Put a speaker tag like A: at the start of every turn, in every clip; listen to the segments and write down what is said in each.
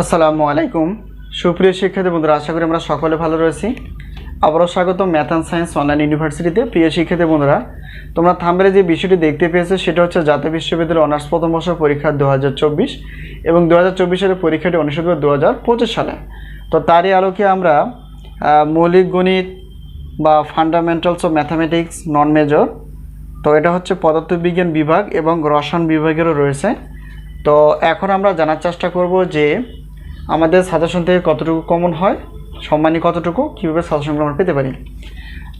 A: আসসালামু আলাইকুম। সুপ্রিয় শিক্ষার্থী বন্ধুরা, আশা করি আমরা সকলে ভালো রয়েছি। আবারও স্বাগত ম্যাথ অ্যান্ড সায়েন্স অনলাইন ইউনিভার্সিটিতে। প্রিয় শিক্ষার্থী বন্ধুরা, তোমরা থাম্বেলে যে বিষয়টি দেখতে পেয়েছ, সেটা হচ্ছে জাতীয় বিশ্ববিদ্যালয় অনার্স প্রথম বর্ষ পরীক্ষা দু হাজার চব্বিশ এবং দু হাজার সালের পরীক্ষাটি অনুষ্ঠিত হবে দু হাজার পঁচিশ সালে। তো তারই আলোকে আমরা মৌলিক গণিত বা fundamentals of mathematics non major তো এটা হচ্ছে পদার্থবিজ্ঞান বিভাগ এবং রসায়ন বিভাগেরও রয়েছে। তো এখন আমরা জানার চেষ্টা করব যে আমাদের সাজেশন থেকে কতটুকু কমন হয় সম্মানী কতটুকু, কীভাবে সাজেশনগুলো আমরা পেতে পারি?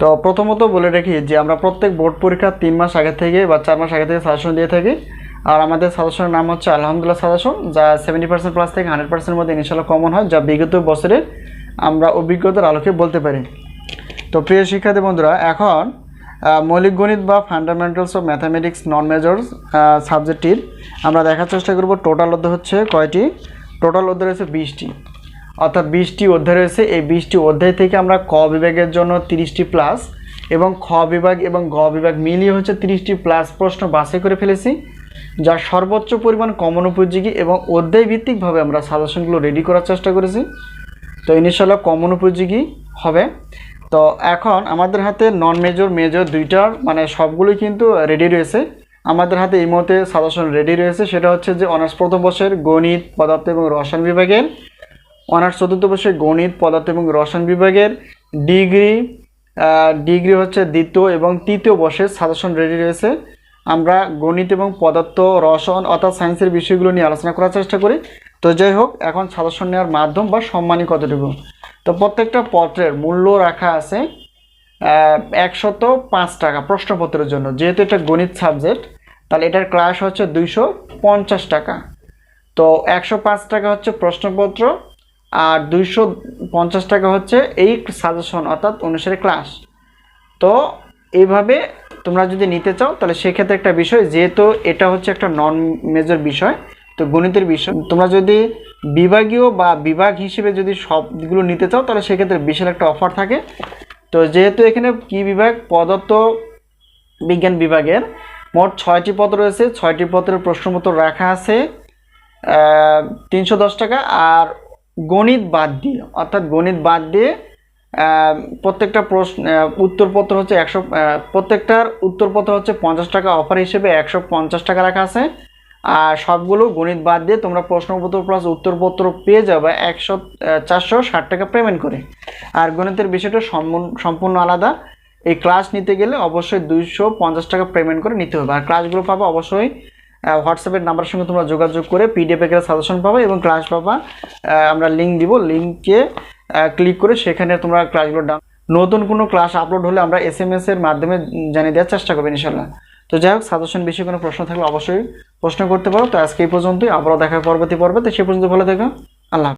A: তো প্রথমত বলে রাখি যে আমরা প্রত্যেক বোর্ড পরীক্ষার তিন মাস আগে থেকে বা চার মাস আগে থেকে সাজেশন দিয়ে থাকি। আর আমাদের সাজেশনের নাম হচ্ছে আলহামদুলিল্লাহ সাজেশন যা সেভেন্টি পার্সেন্ট প্লাস থেকে হান্ড্রেড পার্সেন্টের মধ্যে ইনশাল্লাহ কমন হয়, যা বিগত বছরের আমরা অভিজ্ঞতার আলোকে বলতে পারি। তো প্রিয় শিক্ষার্থী বন্ধুরা, এখন মৌলিক গণিত বা fundamentals of mathematics non major সাবজেক্টটির আমরা দেখার চেষ্টা করব। টোটাল অধ্যায় হচ্ছে কয়টি? টোটাল অধ্যায় রয়েছে বিশটি। অর্থাৎ বিশটি অধ্যায় রয়েছে। এই বিশটি অধ্যায় থেকে আমরা ক বিভাগের জন্য তিরিশটি প্লাস এবং খ বিভাগ এবং গ বিভাগ মিলিয়ে হচ্ছে তিরিশটি প্লাস প্রশ্ন বাছাই করে ফেলেছি, যা সর্বোচ্চ পরিমাণ কমন উপযোগী এবং অধ্যায় ভিত্তিকভাবে আমরা সাজেশনগুলো রেডি করার চেষ্টা করেছি। তো ইনশাল্লাহ কমন উপযোগী হবে। তো এখন আমাদের হাতে নন মেজর মেজর দুইটার মানে সবগুলোই কিন্তু রেডি রয়েছে। আমাদের হাতে এই মুহূর্তে সাজেশন রেডি রয়েছে। সেটা হচ্ছে যে অনার্স প্রথম বর্ষের গণিত, পদার্থ এবং রসায়ন বিভাগের অনার্স চতুর্থ বর্ষের গণিত, পদার্থ এবং রসায়ন বিভাগের ডিগ্রি ডিগ্রি হচ্ছে দ্বিতীয় এবং তৃতীয় বর্ষের সাজেশন রেডি রয়েছে। আমরা গণিত এবং পদার্থ, রসায়ন অর্থাৎ সায়েন্সের বিষয়গুলো নিয়ে আলোচনা করার চেষ্টা করি। তো যাই হোক, এখন সাজেশন নেওয়ার মাধ্যম বা সম্মানী কতটুকু? তো প্রত্যেকটা পত্রের মূল্য রাখা আছে একশত পাঁচ টাকা প্রশ্নপত্রের জন্য, যেহেতু এটা গণিত সাবজেক্ট তাহলে এটার ক্লাস হচ্ছে দুইশো পঞ্চাশ টাকা। তো একশো পাঁচ টাকা হচ্ছে প্রশ্নপত্র আর দুইশো পঞ্চাশ টাকা হচ্ছে এই সাজেশন অর্থাৎ অনুসারে ক্লাস তো এইভাবে তোমরা যদি নিতে চাও, তাহলে সেক্ষেত্রে একটা বিষয়, যেহেতু এটা হচ্ছে একটা নন মেজর বিষয়, তো গণিতের বিষয়, তোমরা যদি বিভাগীয় বা বিভাগ হিসেবে যদি সবগুলো নিতে চাও, তাহলে সেক্ষেত্রে বিশাল একটা অফার থাকে। তো যেহেতু এখানে কি বিভাগ? পদার্থ বিজ্ঞান বিভাগের। মোট ছয়টি পদ রয়েছে। ছয়টি পত্রের প্রশ্নপত্র রাখা আছে। তিনশো দশ টাকা। আর গণিত বাদ দিয়ে, অর্থাৎ গণিত বাদ দিয়ে প্রত্যেকটা প্রশ্ন উত্তরপত্র হচ্ছে একশো প্রত্যেকটার উত্তরপত্র হচ্ছে পঞ্চাশ টাকা। অফার হিসেবে একশো পঞ্চাশ টাকা রাখা আছে। আর সবগুলো গণিত বাদ দিয়ে তোমরা প্রশ্নপত্র প্লাস উত্তরপত্র পেয়ে যাবে একশো চারশো ষাট টাকা পেমেন্ট করে। আর গণিতের বিষয়টা সম্পূর্ণ আলাদা। এই ক্লাস নিতে গেলে অবশ্যই দুইশো পঞ্চাশ টাকা পেমেন্ট করে নিতে হবে। আর ক্লাসগুলো পাবে অবশ্যই হোয়াটসঅ্যাপের নাম্বারের সঙ্গে তোমরা যোগাযোগ করে পিডিএফ এর সাজেশন পাবে এবং ক্লাস পাবা আমরা লিঙ্ক দিব। লিঙ্কে ক্লিক করে সেখানে তোমরা ক্লাসগুলো ডাউন নতুন কোনো ক্লাস আপলোড হলে আমরা এস এম এর মাধ্যমে জানিয়ে দেওয়ার চেষ্টা করব ইনশাল্লাহ তো যাই হোক সাজেশন বেশি কোনো প্রশ্ন থাকলে অবশ্যই প্রশ্ন করতে পারো। তো আজকে এই পর্যন্তই, আবারও দেখা পরবর্তী পর্বে। তো সে পর্যন্ত ভালো থেকো। আল্লাহ।